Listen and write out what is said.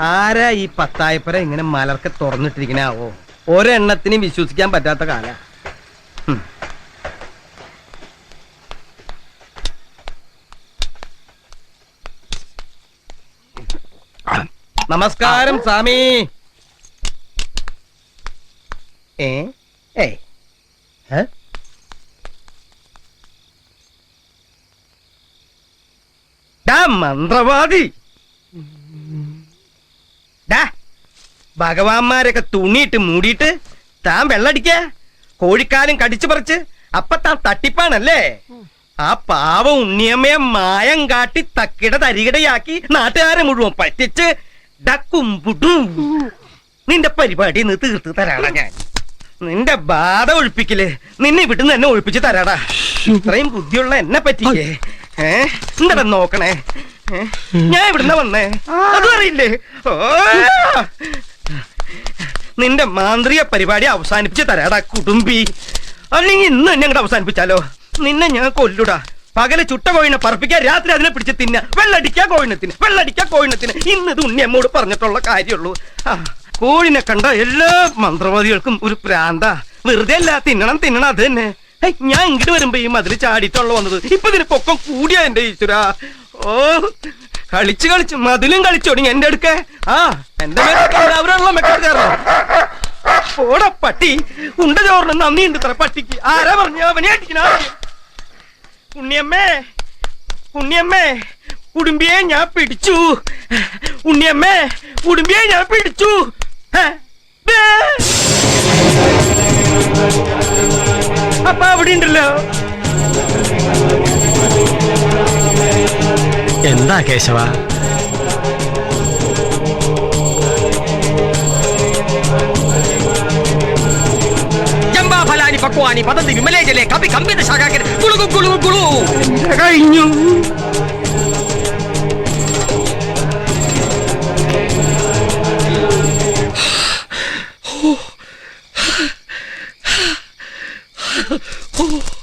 ആരാ ഈ പത്തായപ്പര ഇങ്ങനെ മലർക്ക തുറന്നിട്ടിരിക്കണാവോ ഒരെണ്ണത്തിനും വിശ്വസിക്കാൻ പറ്റാത്ത കാല. നമസ്കാരം സ്വാമി. ഏ? ഏ? മന്ത്രവാദി. ഡാ ഭഗവാന്മാരൊക്കെ തുണിയിട്ട് മൂടിയിട്ട് താൻ വെള്ളടിക്ക. കോഴിക്കാലും കടിച്ചു പറിച്ച് അപ്പൊ താൻ തട്ടിപ്പാണല്ലേ? ആ പാവ ഉണ്ണിയമ്മയെ മായം കാട്ടി തക്കിട തരികിടയാക്കി നാട്ടുകാരെ മുഴുവൻ പറ്റിച്ച് ഡക്കുംപുടു നിന്റെ പരിപാടി നീ തീർത്ത് തരാടാ ഞാൻ. നിന്റെ ബാധ ഒഴിപ്പിക്കൽ നിന്നെ ഇവിടുന്ന് എന്നെ ഒഴിപ്പിച്ച് തരാടാ. ഇത്രയും ബുദ്ധിയുള്ള എന്നെ പറ്റിയേ ഏ? എന്താ നോക്കണേ? ഞാൻ ഇവിടുന്ന് വന്നേ. അതറിയില്ലേ അറിയില്ലേ? നിന്റെ മാന്ത്രിക പരിപാടി അവസാനിപ്പിച്ച് തരാടാ കുടുംബി. അല്ലെങ്കിൽ ഇന്ന് എന്നെ അങ്ങോട്ട് അവസാനിപ്പിച്ചാലോ? നിന്നെ ഞാൻ കൊല്ലുടാ. പകൽ ചുട്ട കോഴിനെ പറപ്പിക്കാൻ രാത്രി അതിനെ പിടിച്ച് തിന്ന. വെള്ളടിക്കാ കോഴിനത്തിന് വെള്ളടിക്കാ കോഴിനത്തിന്. ഇന്ന് ഇത് ഉണ്ണിയമ്മോട് പറഞ്ഞിട്ടുള്ള കാര്യമുള്ളൂ. കോഴിനെ കണ്ട എല്ലാ മന്ത്രവാദികൾക്കും ഒരു പ്രാന്ത. വെറുതെ അല്ല തിന്നണം തിന്നണം അത് തന്നെ. ഞാൻ ഇങ്ങോട്ട് വരുമ്പോ ഈ മതിൽ ചാടിയിട്ടുള്ള വന്നത്. ഇപ്പൊ ഇതിന് പൊക്കം കൂടിയാ എന്റെ ഈശ്വര. ഓ കളിച്ച് കളിച്ച് മതിലും കളിച്ചോടി എന്റെ അടുക്ക. ആ എന്റെ അവരുള്ള മെക്കാർക്കാരോ പോട പട്ടി. ഉണ്ട ചോറിന് നന്ദിയുണ്ട് ഇത്ര പട്ടിക്ക്. ആരാ പറഞ്ഞു? അവനെ അടിക്കണ? ഉണ്ണിയമ്മേ ഉണ്ണിയമ്മേ കുടുംബിയെ ഞാൻ പിടിച്ചു. ഉണ്ണിയമ്മേ കുടുംബിയെ ഞാൻ പിടിച്ചു. അപ്പൊ അവിടെ ഉണ്ടല്ലോ. എന്താ കേശവ? ഫലാനി പക്വാനി പതന്തി വിമലേജലെ കപി കമ്പിത ശാഖാക്കൻ കുളുകു കുളുകു കുളു കഴിഞ്ഞു. Oh.